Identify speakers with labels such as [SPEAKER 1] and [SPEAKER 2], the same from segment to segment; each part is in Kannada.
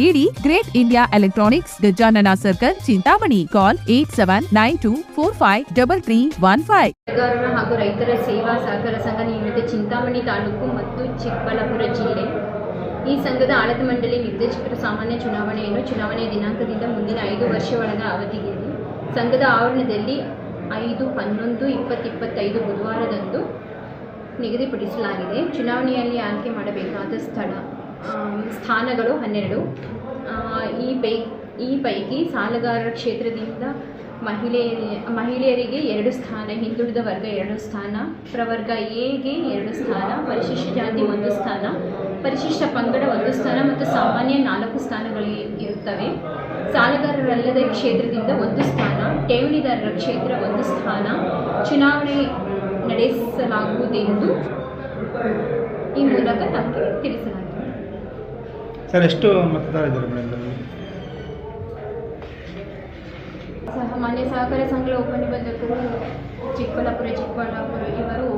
[SPEAKER 1] ನೀಡಿ great India electronics Gajanana circle Chintamani. Call eight seven nine two four five double three one five.
[SPEAKER 2] ಹಾಗೂ ರೈತರ ಸೇವಾ ಸಹಕಾರ ಸಂಘ ನಿಯಮಿತ ಚಿಂತಾಮಣಿ ತಾಲೂಕು ಮತ್ತು ಚಿಕ್ಕಬಳ್ಳಾಪುರ ಜಿಲ್ಲೆ. ಈ ಸಂಘದ ಆಡಳಿತ ಮಂಡಳಿ ನಿರ್ದೇಶಕರ ಸಾಮಾನ್ಯ ಚುನಾವಣೆಯನ್ನು ಚುನಾವಣೆಯ ದಿನಾಂಕದಿಂದ ಮುಂದಿನ ಐದು ವರ್ಷಗಳ ಅವಧಿಗೆ ಸಂಘದ ಆವರಣದಲ್ಲಿ ಐದು ಹನ್ನೊಂದು ಇಪ್ಪತ್ತಿಪ್ಪತ್ತೈದು ಬುಧವಾರದಂದು ನಿಗದಿಪಡಿಸಲಾಗಿದೆ. ಚುನಾವಣೆಯಲ್ಲಿ ಆಯ್ಕೆ ಮಾಡಬೇಕಾದ ಸ್ಥಳ ಸ್ಥಾನಗಳು ಹನ್ನೆರಡು. ಈ ಪೈ, ಈ ಪೈಕಿ ಸಾಲಗಾರರ ಕ್ಷೇತ್ರದಿಂದ ಮಹಿಳೆ, ಮಹಿಳೆಯರಿಗೆ ಎರಡು ಸ್ಥಾನ, ಹಿಂದುಳಿದ ವರ್ಗ ಎರಡು ಸ್ಥಾನ, ಪ್ರವರ್ಗ ಎಗೆ ಎರಡು ಸ್ಥಾನ, ಪರಿಶಿಷ್ಟ ಜಾತಿ ಒಂದು ಸ್ಥಾನ, ಪರಿಶಿಷ್ಟ ಪಂಗಡ ಒಂದು ಸ್ಥಾನ ಮತ್ತು ಸಾಮಾನ್ಯ ನಾಲ್ಕು ಸ್ಥಾನಗಳು ಇರುತ್ತವೆ. ಸಾಲಗಾರರಲ್ಲದ ಕ್ಷೇತ್ರದಿಂದ ಒಂದು ಸ್ಥಾನ, ಠೇವಣಿದಾರರ ಕ್ಷೇತ್ರ ಒಂದು ಸ್ಥಾನ, ಚುನಾವಣೆ ನಡೆಸಲಾಗುವುದೆಂದು ಈ ಮೂಲಕ ನಮಗೆ ತಿಳಿಸಲಾಗಿದೆ.
[SPEAKER 3] ಸರ್, ಎಷ್ಟು ಮತದಾರ ಇದ್ದಾರೆ ಮೇಡಮ್?
[SPEAKER 2] ಸಹ ಮಾನ್ಯ ಸಹಕಾರ ಸಂಘಗಳ ಉಪನಿಬಂಧಕರು ಚಿಕ್ಕಬಳ್ಳಾಪುರ ಚಿಕ್ಕಬಳ್ಳಾಪುರ ಇವರು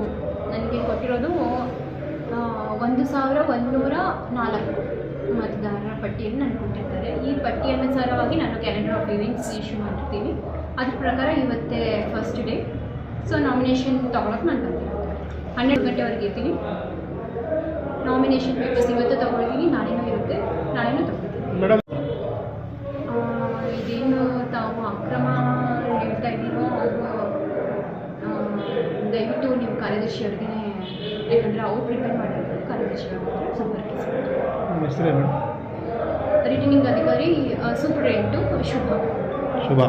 [SPEAKER 2] ನನಗೆ ಕೊಟ್ಟಿರೋದು ಒಂದು ಸಾವಿರ ಒಂದುನೂರ ನಾಲ್ಕು ಮತದಾರರ ಪಟ್ಟಿಯನ್ನು ನನಗೆ ಕೊಟ್ಟಿರ್ತಾರೆ. ಈ ಪಟ್ಟಿ ಅನುಸಾರವಾಗಿ ನಾನು ಕ್ಯಾಲೆಂಡರ್ ಆಫ್ ಇವೆಂಟ್ಸ್ ಇಶ್ಯೂ ಮಾಡಿರ್ತೀನಿ ಅದ್ರ ಪ್ರಕಾರ ಇವತ್ತೇ ಫಸ್ಟ್ ಡೇ ಸೊ ನಾಮಿನೇಷನ್ ತೊಗೊಳಕ್ಕೆ ನಾನು ಬಂದಿರೋದು. ಹನ್ನೆರಡು ಗಂಟೆವರೆಗೆ ಇರ್ತೀನಿ. ನಾಮಿನೇಷನ್ ಪೇಪರ್ಸ್ ಇವತ್ತು ತೊಗೊಳ್ತೀನಿ ನಾಳೆನೂ ಇರುತ್ತೆ. ನಾಳೆನೂ ತಗೊಳ್ತೀನಿ.
[SPEAKER 3] ಮೇಡಮ್.
[SPEAKER 2] ಇದೇನು ತಾವು ಅಕ್ರಮ ಹೇಳ್ತಾ ಇದ್ದೀರೋ ದಯವಿಟ್ಟು ನೀವು ಕಾರ್ಯದರ್ಶಿ ಅವ್ರಿಗೆ ಯಾಕಂದರೆ ಅವ್ರು ಪ್ರಿಪೇರ್ ಮಾಡಿರ್ತಾರೆ ಕಾರ್ಯದರ್ಶಿ ಅವ್ರ ಸಂಪರ್ಕಿಸಿ. ರಿಟರ್ನಿಂಗ್ ಅಧಿಕಾರಿ ಸೂಪರಿಂಟು ಶುಭ.
[SPEAKER 3] ಶುಭ.